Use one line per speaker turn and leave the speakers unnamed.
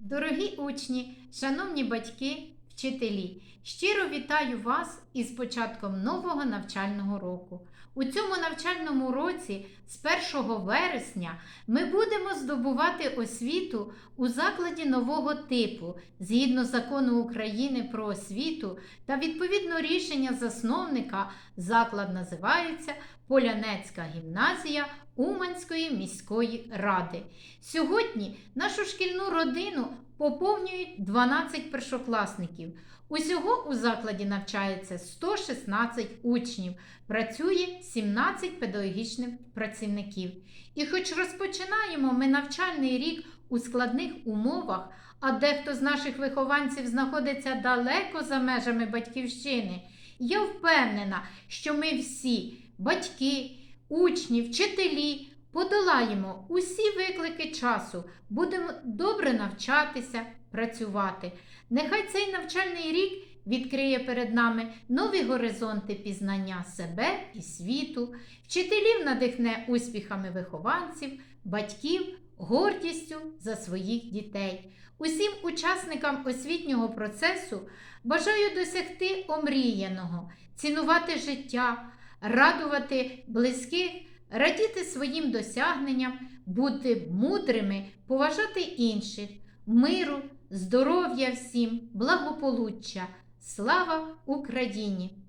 Дорогі учні, шановні батьки, вчителі, щиро вітаю вас із початком нового навчального року. У цьому навчальному році з 1 вересня ми будемо здобувати освіту у закладі нового типу згідно закону України про освіту та відповідно рішення засновника заклад називається Полянецька гімназія Уманської міської ради. Сьогодні нашу шкільну родину поповнюють 12 першокласників. Усього у закладі навчається 116 учнів, працює 17 педагогічних працівників. І хоч розпочинаємо ми навчальний рік у складних умовах, а дехто з наших вихованців знаходиться далеко за межами батьківщини, я впевнена, що ми всі, батьки, учні, вчителі, подолаємо усі виклики часу, будемо добре навчатися, працювати. Нехай цей навчальний рік відкриє перед нами нові горизонти пізнання себе і світу, вчителів надихне успіхами вихованців, батьків, гордістю за своїх дітей. Усім учасникам освітнього процесу бажаю досягти омріяного, цінувати життя, радувати близьких, радіти своїм досягненням, бути мудрими, поважати інших, миру, здоров'я всім, благополуччя. Слава Україні!